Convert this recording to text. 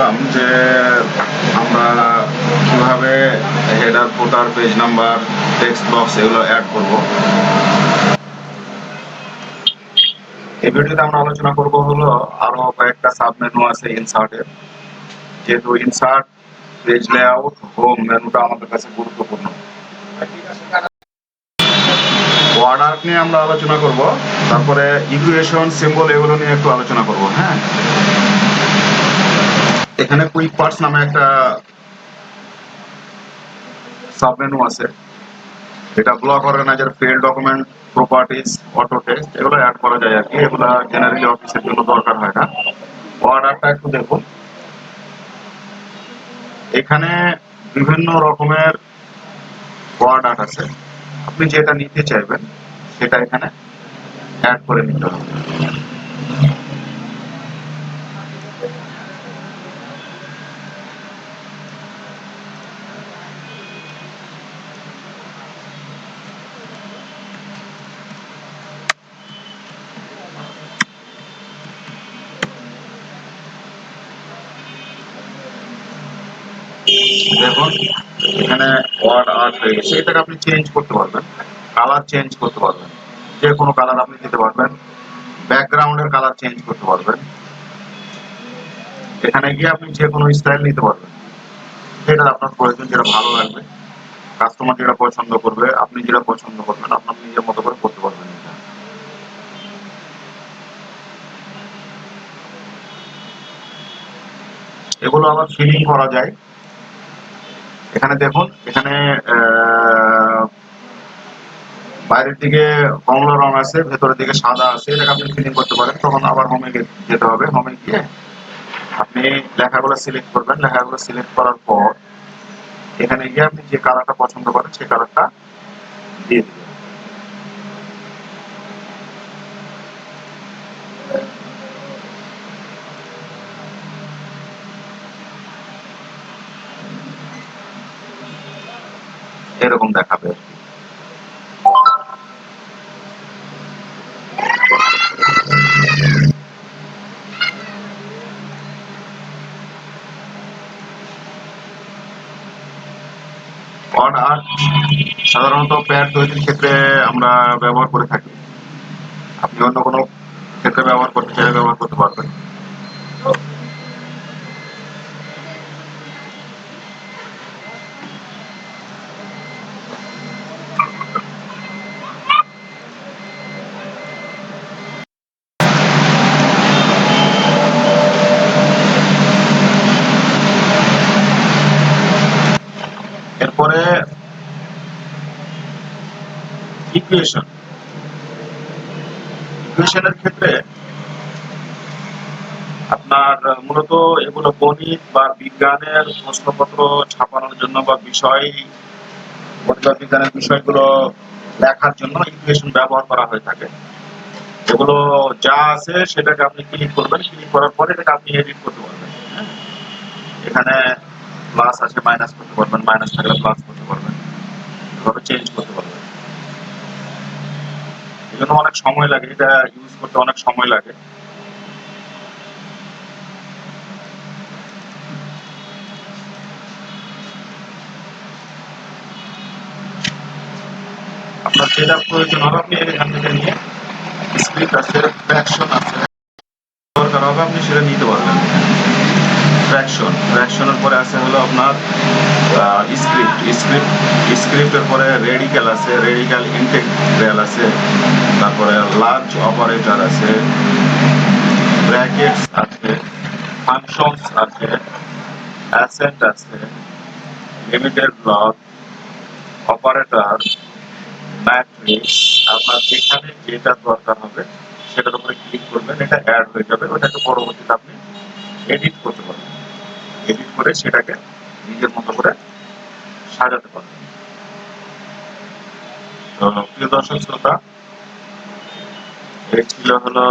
বলছিলাম যে আমরা কীভাবে header footer page number text box এগুলো অ্যাড করব। এই ভিডিওতে আমরা আলোচনা করব হলো আরও কয়েকটা সাব মেনু আছে ইনসার্টের যেহেতু ইনসার্ট পেজ লেআউট হোম মেনুটা আমাদের কাছে গুরুত্বপূর্ণ। অর্ডার নিয়ে আমরা আলোচনা করব, তারপরে ইকুয়েশন সিম্বল এগুলো নিয়ে একটু আলোচনা করব হ্যাঁ? এখানে কুইক পার্টস নামে একটা সাব মেনু আছে। এটা block organiser file document properties auto text এগুলো অ্যাড করা যায় আর কি। এগুলো জেনারেলি অফিসের জন্য দরকার হয় না। অর্ডারটা একটু দেখুন। এখানে বিভিন্ন রকমের অর্ডার আছে। আপনি যেটা নিতে চাইবেন, সেটা এখানে অ্যাড করে নিতে হবে। দেখুন, এখানে ওয়ার্ড আর্ট হয়ে গেছে। এটাকে আপনি চেঞ্জ করতে পারবেন। কালার চেঞ্জ করতে পারবেন। যে কোনো কালার আপনি দিতে পারবেন। ব্যাকগ্রাউন্ডের কালার চেঞ্জ করতে পারবেন। এখানে গিয়ে আপনি যে কোনো স্টাইল নিতে পারবেন। যেটা আপনার প্রয়োজন, যেটা ভালো লাগবে। কাস্টমার যেটা পছন্দ করবে, আপনি যেটা পছন্দ করবেন, আপনার নিজের মতো করে করতে পারবেন এগুলো আবার ফিলিং করা যায়। এখানে দেখুন, এখানে বাইরের দিকে কমলা রং আছে, ভেতরের দিকে সাদা আছে, এটাকে আপনি ফিলিং করতে পারেন। তখন আবার হোমে যেতে হবে হোমে গিয়ে আপনি লেখাগুলো সিলেক্ট করবেন। লেখাগুলো সিলেক্ট করার পর এখানে গিয়ে আপনি যে কালারটা পছন্দ করেন, সেই কালারটা দিয়ে দিবেন এরকম দেখাবে। সাধারণত প্যাড তৈরির ক্ষেত্রে আমরা ব্যবহার করে থাকি। আপনি অন্য কোনো ক্ষেত্রে ব্যবহার করতে চাইলে ব্যবহার করতে পারবেন। ইকুয়েশন ইকুয়েশনের ক্ষেত্রে আপনার মূলত এগুলো গণিত বা বিজ্ঞানের প্রশ্নপত্র ছাপানোর জন্য বা বিষয় বিজ্ঞানের বিষয়গুলো লেখার জন্য ইকুয়েশন ব্যবহার করা হয়ে থাকে। এগুলো যা আছে সেটাকে আপনি ক্লিক করবেন ক্লিক করার পরে এটাকে আপনি এডিট করতে পারবেন? এখানে প্লাস আছে মাইনাস করতে পারবেন মাইনাস থাকলে প্লাস করতে পারবেন। এভাবে চেঞ্জ করতে পারবেন। জন্য অনেক সময় লাগে, এটা ইউজ করতে অনেক সময় লাগে। আপনার যেটা প্রয়োজন হবে, আপনি এখান থেকে নিয়ে স্ক্রিপ্ট আছে ফ্র্যাকশন আছে। দরকার হবে, আপনি সেটা নিতে পারবেন। ফ্র্যাকশন ফ্র্যাকশনের পরে আছে হলো আপনার স্ক্রিপ্ট স্ক্রিপ্ট স্ক্রিপ্টের পরে রেডিক্যাল আছে রেডিক্যাল ইন্টেগ্রাল আছে, তারপরে লার্জ অপারেটর আছে ব্র্যাকেটস আছে ফাংশনস আছে অ্যাসেন্ট আছে লিমিটেড ব্লক অপারেটর ম্যাট্রিক্স আপনার যেখানে যেটা দরকার হবে সেটার উপরে ক্লিক করবেন, এটা অ্যাড হয়ে যাবে, ওটাকে পরবর্তীতে আপনি এডিট করতে পারবেন। এডিট করে সেটাকে নিজের মতো করে সাজাতে পারবেন তো প্রিয় দর্শক শ্রোতা এই ছিল হলো